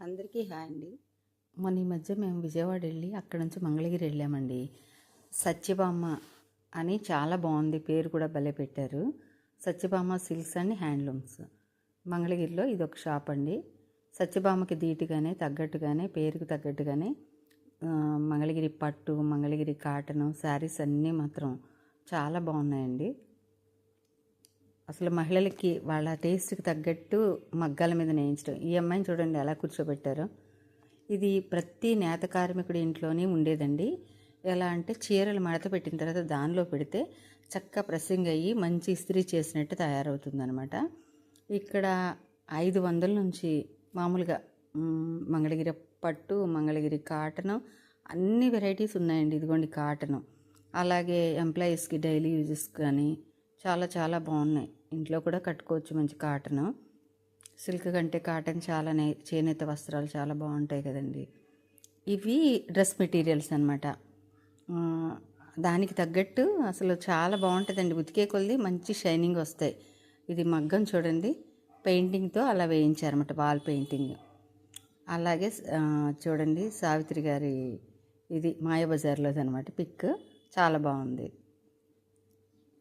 అందరికీ హాయ్ అండి. మొన్న ఈ మధ్య మేము విజయవాడ వెళ్ళి అక్కడ నుంచి మంగళగిరి వెళ్ళామండి. సత్యభామ అని చాలా బాగుంది పేరు కూడా భలే పెట్టారు. Satyabhama silks and handlooms. మంగళగిరిలో ఇది ఒక షాప్ అండి. సత్యభామకి ధీటుగానే తగ్గట్టుగానే పేరుకు తగ్గట్టుగానే మంగళగిరి పట్టు మంగళగిరి కాటన్ శారీస్ అన్నీ మాత్రం చాలా బాగున్నాయండి. అసలు మహిళలకి వాళ్ళ టేస్ట్కి తగ్గట్టు మగ్గాల మీద నేయించడం. ఈ అమ్మాయిని చూడండి ఎలా కూర్చోబెట్టారో. ఇది ప్రతి నేత కార్మికుడి ఇంట్లోనే ఉండేదండి. ఎలా అంటే చీరలు మడత పెట్టిన తర్వాత దానిలో పెడితే చక్క ప్రెస్సింగ్ అయ్యి మంచి ఇస్త్రీ చేసినట్టు తయారవుతుందనమాట ఇక్కడ ఐదు వందల నుంచి మామూలుగా మంగళగిరి పట్టు మంగళగిరి కాటను అన్ని వెరైటీస్ ఉన్నాయండి. ఇదిగోండి కాటను. అలాగే ఎంప్లాయీస్కి డైలీ యూజెస్ కానీ చాలా చాలా బాగున్నాయి. ఇంట్లో కూడా కట్టుకోవచ్చు మంచి కాటన్. సిల్క్ కంటే కాటన్ చాలా నే చేనేత వస్త్రాలు చాలా బాగుంటాయి కదండి. ఇవి డ్రెస్ మెటీరియల్స్ అనమాట దానికి తగ్గట్టు అసలు చాలా బాగుంటుందండి. ఉతికే కొలది మంచి షైనింగ్ వస్తాయి. ఇది మగ్గం చూడండి. పెయింటింగ్తో అలా వేయించారన్నమాట వాల్ పెయింటింగ్. అలాగే చూడండి సావిత్రి గారి ఇది మాయాబజార్లోది అనమాట పిక్. చాలా బాగుంది.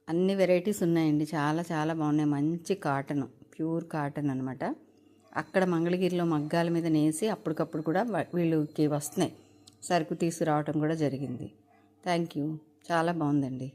అన్ని వెరైటీస్ ఉన్నాయండి. చాలా చాలా బాగున్నాయి. మంచి కాటన్ ప్యూర్ కాటన్ అనమాట అక్కడ మంగళగిరిలో మగ్గాల మీద నేసి అప్పటికప్పుడు కూడా వీళ్ళుకి వీళ్ళకి వస్తున్నాయి. సరుకు తీసుకురావటం కూడా జరిగింది. Thank you. చాలా బాగుందండి.